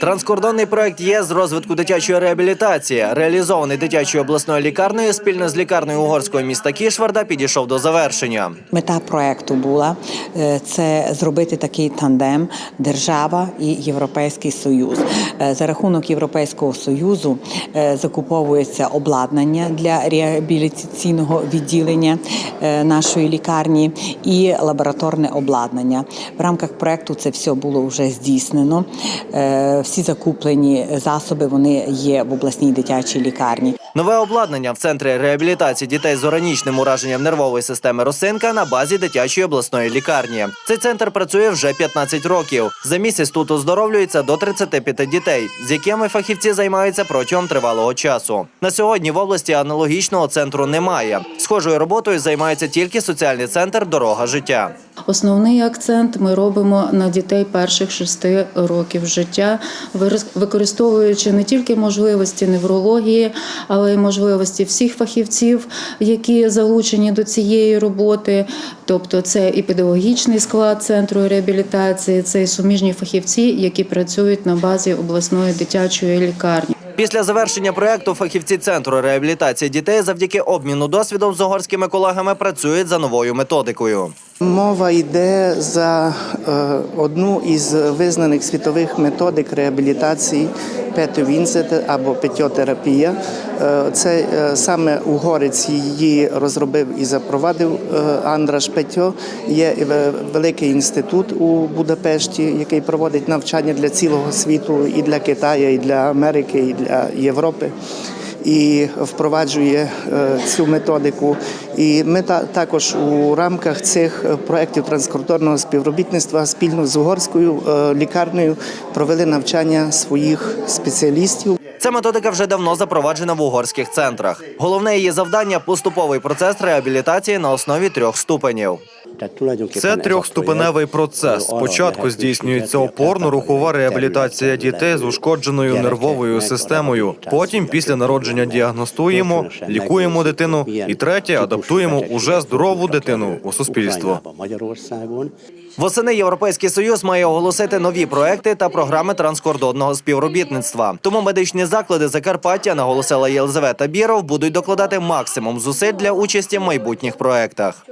Транскордонний проект є з розвитку дитячої реабілітації, реалізований дитячою обласною лікарнею спільно з лікарнею угорського міста Кішварда, підійшов до завершення. Мета проекту була е, це зробити такий тандем держава і Європейський Союз. Е, За рахунок Європейського союзу е, закуповується обладнання для реабілітаційного відділення нашої лікарні і лабораторне обладнання. В рамках проекту це все було вже здійснено. Всі закуплені засоби вони є в обласній дитячій лікарні. Нове обладнання в центрі реабілітації дітей з оранічним ураженням нервової системи Росинка на базі дитячої обласної лікарні. Цей центр працює вже 15 років. За місяць тут оздоровлюється до 35 дітей, з якими фахівці займаються протягом тривалого часу. На сьогодні в області аналогічного центру немає. Схожою роботою займається тільки соціальний центр Дорога життя. Основний акцент ми робимо на дітей перших шести років життя, використовуючи не тільки можливості неврології, але й можливості всіх фахівців, які залучені до цієї роботи. Тобто, це і педагогічний склад центру реабілітації, це і суміжні фахівці, які працюють на базі обласної дитячої лікарні. Після завершення проекту фахівці центру реабілітації дітей завдяки обміну досвідом з угорськими колегами працюють за новою методикою. Мова йде за е, одну із визнаних світових методик реабілітації петовінцет або петьотерапія. Е, Це е, саме угорець її розробив і запровадив е, Андраш Петьо. Є великий інститут у Будапешті, який проводить навчання для цілого світу і для Китаю, і для Америки, і для Європи і впроваджує е, цю методику. І ми та- також у рамках цих е, проєктів транскордонного співробітництва спільно з угорською е, лікарнею провели навчання своїх спеціалістів. Ця методика вже давно запроваджена в угорських центрах. Головне її завдання поступовий процес реабілітації на основі трьох ступенів. Це трьохступеневий процес. Спочатку здійснюється опорно-рухова реабілітація дітей з ушкодженою нервовою системою. Потім, після народження, діагностуємо, лікуємо дитину. І третє, адаптуємо уже здорову дитину у суспільство. Восени Європейський Союз має оголосити нові проекти та програми транскордонного співробітництва. Тому медичні заклади Закарпаття, наголосила Єлизавета Біров, будуть докладати максимум зусиль для участі в майбутніх проектах.